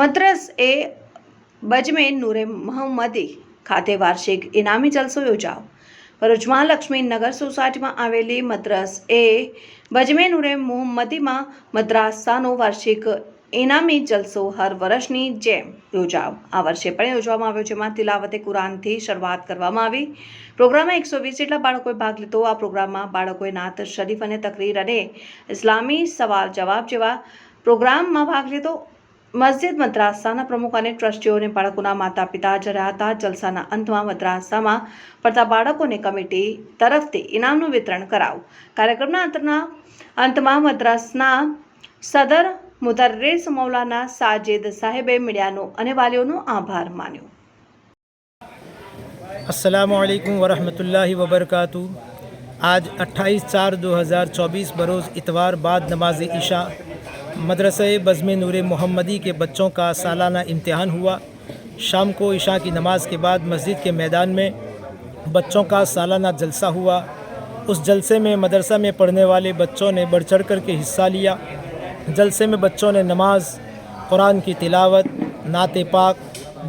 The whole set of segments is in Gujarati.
મદ્રસ એ બજમેન નૂરે મહમ્મદી ખાતે વાર્ષિક ઇનામી જલસો યોજાઓ ભરૂચમાં લક્ષ્મીનગર સોસાયટીમાં આવેલી મદ્રસ એ બજમેન નૂરે મોહમ્મદીમાં મદ્રાસાનો વાર્ષિક ઇનામી જલસો હર વર્ષની જેમ યોજાવ આ વર્ષે પણ યોજવામાં આવ્યો જેમાં તિલાવતે કુરાનથી શરૂઆત કરવામાં આવી. પ્રોગ્રામમાં એકસો વીસ જેટલા બાળકોએ ભાગ લીધો. આ પ્રોગ્રામમાં બાળકોએ નાત શરીફ અને તકરીર અને ઇસ્લામી સવાલ જવાબ જેવા પ્રોગ્રામમાં ભાગ લીધો. મસ્જિદ મદ્રાસાના પ્રમુખ અને ટ્રસ્ટીઓને બાળકોના માતા પિતા જરા હતા જલસાના અંતમાં મદ્રાસામાં પડતા બાળકોને કમિટી તરફથી ઇનામનું વિતરણ કરાવું કાર્યક્રમના અંતના અંતમાં મદ્રાસના સદર મુદર્રેસ મૌલાના સાજેદ સાહેબે મીડિયાનો અને વાલીઓનો આભાર માન્યો. અસલામ વાલેકુમ વરહમતુલ્લાહ વબરકાતુ આજ અઠ્ઠાઈસ ચાર દો હજાર ચોવીસ બરોજ ઇતવાર બાદ નમાઝ ઈશા مدرسہ بزم نور محمدی کے بچوں کا سالانہ امتحان ہوا۔ شام کو عشاء کی نماز کے بعد مسجد کے میدان میں بچوں کا سالانہ جلسہ ہوا۔ اس جلسے میں مدرسہ میں پڑھنے والے بچوں نے بڑھ چڑھ کر کے حصہ لیا۔ جلسے میں بچوں نے نماز، قرآن کی تلاوت، نعت پاک،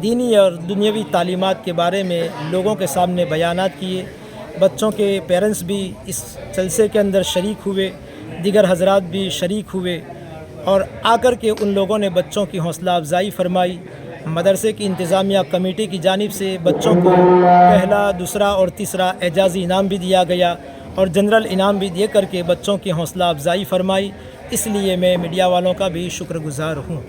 دینی اور دنیاوی تعلیمات کے بارے میں لوگوں کے سامنے بیانات کیے۔ بچوں کے پیرنٹس بھی اس جلسے کے اندر شریک ہوئے۔ دیگر حضرات بھی شریک ہوئے۔ اور آ کر کے ان لوگوں نے بچوں کی حوصلہ افزائی فرمائی۔ مدرسے کی انتظامیہ کمیٹی کی جانب سے بچوں کو پہلا، دوسرا اور تیسرا اعجازی انعام بھی دیا گیا اور جنرل انعام بھی دے کر کے بچوں کی حوصلہ افزائی فرمائی۔ اس لیے میں میڈیا والوں کا بھی شکر گزار ہوں۔